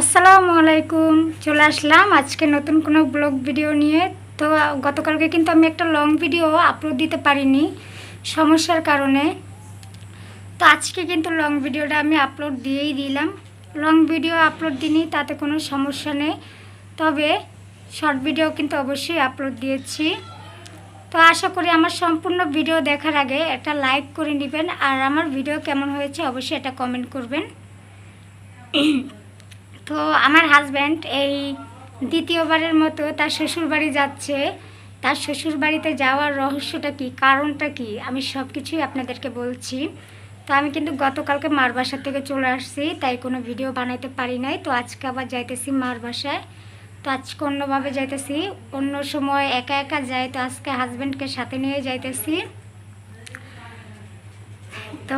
আসসালামু আলাইকুম, চলে আসলাম আজকে নতুন কোনো ব্লগ ভিডিও নিয়ে। তো, গতকালকে কিন্তু আমি একটা লং ভিডিও আপলোড দিতে পারিনি, সমস্যার কারণে। তো, আজকে কিন্তু লং ভিডিওটা আমি আপলোড দিয়েই দিলাম। লং ভিডিও আপলোড দিইনি, তাতে কোনো সমস্যা নেই। তবে শর্ট ভিডিও কিন্তু অবশ্যই আপলোড দিয়েছি। তো, আশা করি আমার সম্পূর্ণ ভিডিও দেখার আগে একটা লাইক করে নেবেন। আর আমার ভিডিও কেমন হয়েছে অবশ্যই এটা কমেন্ট করবেন। তো আমার হাজব্যান্ড এই দ্বিতীয়বারের মতো তার শ্বশুর বাড়ি যাচ্ছে। তার শ্বশুর বাড়িতে যাওয়ার রহস্যটা কি, কারণটা কি, আমি সব কিছুই আপনাদেরকে বলছি। তো আমি কিন্তু গতকালকে মার বাসা থেকে চলে আসছি, তাই কোনো ভিডিও বানাইতে পারি নাই। তো আজকে আবার যাইতেছি মার বাসায়। তো আজকে অন্যভাবে যাইতেছি, অন্য সময় একা একা যাই, তো আজকে হাজব্যান্ডকে সাথে নিয়ে যাইতেছি। তো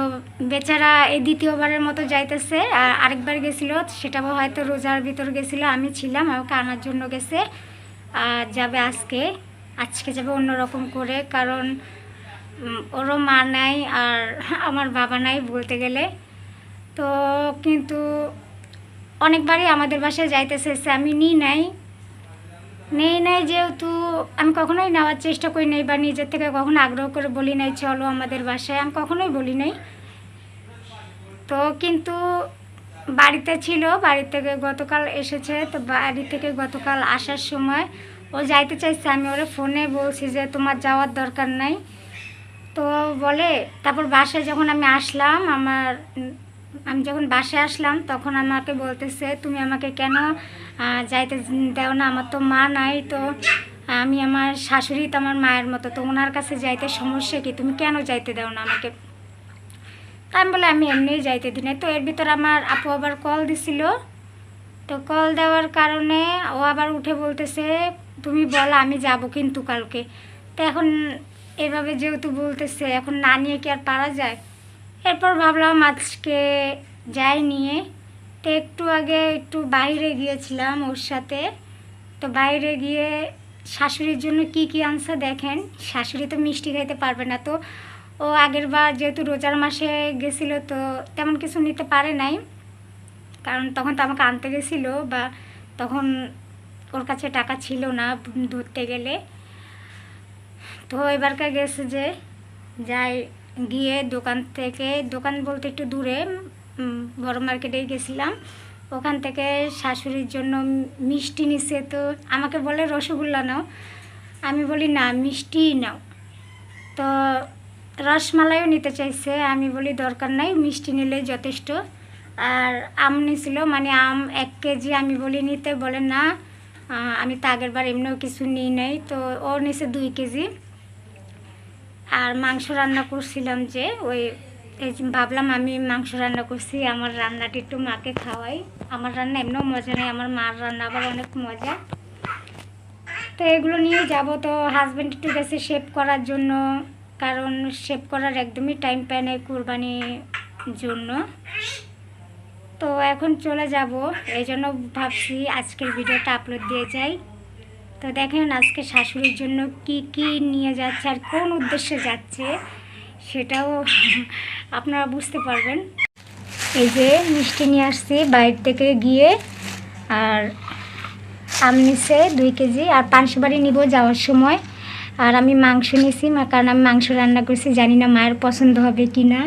বেচারা এই দ্বিতীয়বারের মতো যাইতেছে, আর আরেকবার গেছিল সেটা হয়তো রোজার ভিতর গেছিল, আমি ছিলাম, আমাকে আনার জন্য গেছে, আর যাবে আজকে আজকে যাবে অন্যরকম করে, কারণ ওরও মা নাই, আর আমার বাবা নাই বলতে গেলে। তো কিন্তু অনেকবারই আমাদের বাসায় যাইতেছে আমি নিই নাই নেই, নাই যেহেতু আমি কখনোই নেওয়ার চেষ্টা করি নাই বা নিজের থেকে কখনো আগ্রহ করে বলি নাই, চলো আমাদের বাসায়, আমি কখনোই বলি নাই। তো কিন্তু বাড়িতে ছিল, বাড়ি থেকে গতকাল এসেছে, তো বাড়ি থেকে গতকাল আসার সময় ও যাইতে চাইছে, আমি ওরা ফোনে বলছি যে তোমার যাওয়ার দরকার নাই। তো বলে, তারপর বাসায় যখন আমি আসলাম, আমার আমি যখন বাসায় আসলাম, তখন আমাকে বলতেছে, তুমি আমাকে কেন যাইতে দেও না? আমার তো মা নাই, তো আমি আমার শাশুড়ি তো আমার মায়ের মতো, তো ওনার কাছে যাইতে সমস্যা কি? তুমি কেন যাইতে দাও না আমাকে? তা আমি বলে আমি এমনিই যাইতে দিই না তো এর ভিতর আমার আপু আবার কল দিছিল। তো কল দেওয়ার কারণে ও আবার উঠে বলতেছে, তুমি বলো, আমি যাব কিন্তু কালকে। তো এখন এভাবে যেহেতু বলতেছে, এখন না নিয়ে কি আর পারা যায়? এরপর ভাবলাম আজকে যাই নিয়ে। তো একটু আগে একটু বাইরে গিয়েছিলাম ওর সাথে। তো বাইরে গিয়ে শাশুড়ির জন্য কি কি আনছে দেখেন। শাশুড়ি তো মিষ্টি খাইতে পারবে না তো। ও আগের বার যেহেতু রোজার মাসে গেছিল তো তেমন কিছু নিতে পারে নাই। কারণ তখন তো আমাকে আনতে গেছিল বা তখন ওর কাছে টাকা ছিল না ধরতে গেলে। তো এবারকার গেছে যে যাই গিয়ে দোকান থেকে, দোকান বলতে একটু দূরে বড় মার্কেটেই গেছিলাম। ওখান থেকে শাশুড়ির জন্য মিষ্টি নিছে তো আমাকে বলে, রসগোল্লা নাও। আমি বলি, না, মিষ্টিই নাও। তো রসমালাইও নিতে চাইছে। আমি বলি, দরকার নাই, মিষ্টি নিলেই যথেষ্ট। আর আম নিছিল মানে আম এক কেজি, আমি বলি, নিতে। বলে, না আমি তো আগের বার এমনিও কিছু নিই নাই। তো ও নিছে দুই কেজি। আর মাংস রান্না করছিলাম যে ওই, এই ভাবলাম আমি মাংস রান্না করছি, আমার রান্নাটি একটু মাকে খাওয়াই। আমার রান্না এমনিও মজা নেই, আমার মার রান্না আবার অনেক মজা। তো এগুলো নিয়ে যাব। তো হাজব্যান্ড একটু গেছে শেভ করার জন্য, কারণ শেভ করার একদমই টাইম পায় না কোরবানির জন্য। তো এখন চলে যাব, এই জন্য ভাবছি আজকের ভিডিওটা আপলোড দিয়ে যাই। তো দেখেন আজকে শাশুড়ির জন্য কি কি নিয়ে যাচ্ছে আর কোন উদ্দেশ্যে যাচ্ছে, সেটাও আপনারা বুঝতে পারবেন। এই যে মিষ্টি নিয়ে আসছি বাইরে থেকে গিয়ে, আর আম নিছে দুই কেজি, আর বাড়ি নিব যাওয়ার সময়। আর আমি মাংস নিছি কারণ আমি মাংস রান্না করছি, জানি না মায়ের পছন্দ হবে কি না।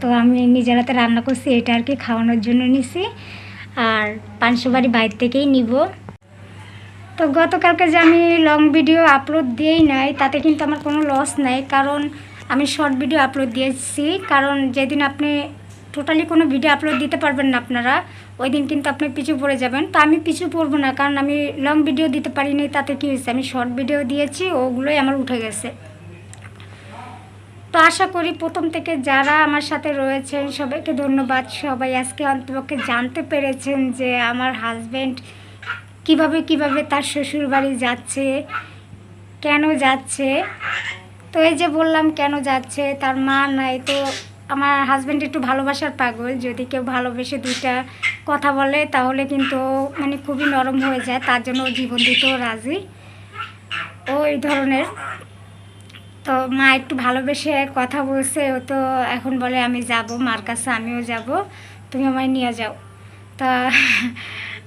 তো আমি নিজের হাতে রান্না করছি, এটা আর কি খাওয়ানোর জন্য নিছি। আর পাঁচশো বাড়ি বাইরে থেকেই নিব। তো গতকালকে যে আমি লং ভিডিও আপলোড দিয়েই নাই, তাতে কিন্তু আমার কোনো লস নাই, কারণ আমি শর্ট ভিডিও আপলোড দিয়েছি। কারণ যেদিন আপনি টোটালি কোনো ভিডিও আপলোড দিতে পারবেন না আপনারা, ওই দিন কিন্তু আপনি পিছু পড়ে যাবেন। তো আমি পিছু পড়ব না, কারণ আমি লং ভিডিও দিতে পারিনি, তাতে কী হয়েছে? আমি শর্ট ভিডিও দিয়েছি, ওগুলোই আমার উঠে গেছে। তো আশা করি প্রথম থেকে যারা আমার সাথে রয়েছেন, সবাইকে ধন্যবাদ। সবাই আজকে অন্তপক্ষে জানতে পেরেছেন যে আমার হাজব্যান্ড কীভাবে কীভাবে তার শ্বশুর বাড়ি যাচ্ছে, কেন যাচ্ছে? তো এই যে বললাম কেন যাচ্ছে, তার মা নাই, তো আমার হাজব্যান্ড একটু ভালোবাসার পাগল। যদি কেউ ভালোবেসে দুইটা কথা বলে, তাহলে কিন্তু মানে খুবই নরম হয়ে যায়, তার জন্য জীবন দিতেও রাজি। ও এই ধরনের। তো মা একটু ভালোবেসে কথা বলছে, ও তো এখন বলে, আমি যাব, মার কাছে আমিও যাব, তুমি আমায় নিয়ে যাও। তা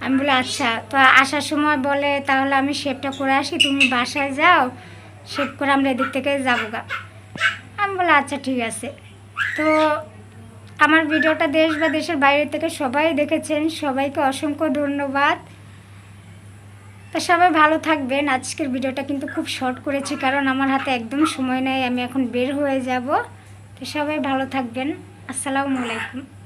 আমি বলে আচ্ছা তো আসার সময় বলে, তাহলে আমি শেপটা করে আসি, তুমি বাসায় যাও শেপ করে আমরা এদিক থেকে যাব গা আমি বলে আচ্ছা ঠিক আছে। তো আমার ভিডিওটা দেশ বা দেশের বাইরে থেকে সবাই দেখেছেন, সবাইকে অসংখ্য ধন্যবাদ। তো সবাই ভালো থাকবেন। আজকের ভিডিওটা কিন্তু খুব শর্ট করেছি, কারণ আমার হাতে একদম সময় নেই, আমি এখন বের হয়ে যাব। তো সবাই ভালো থাকবেন। আসসালামু আলাইকুম।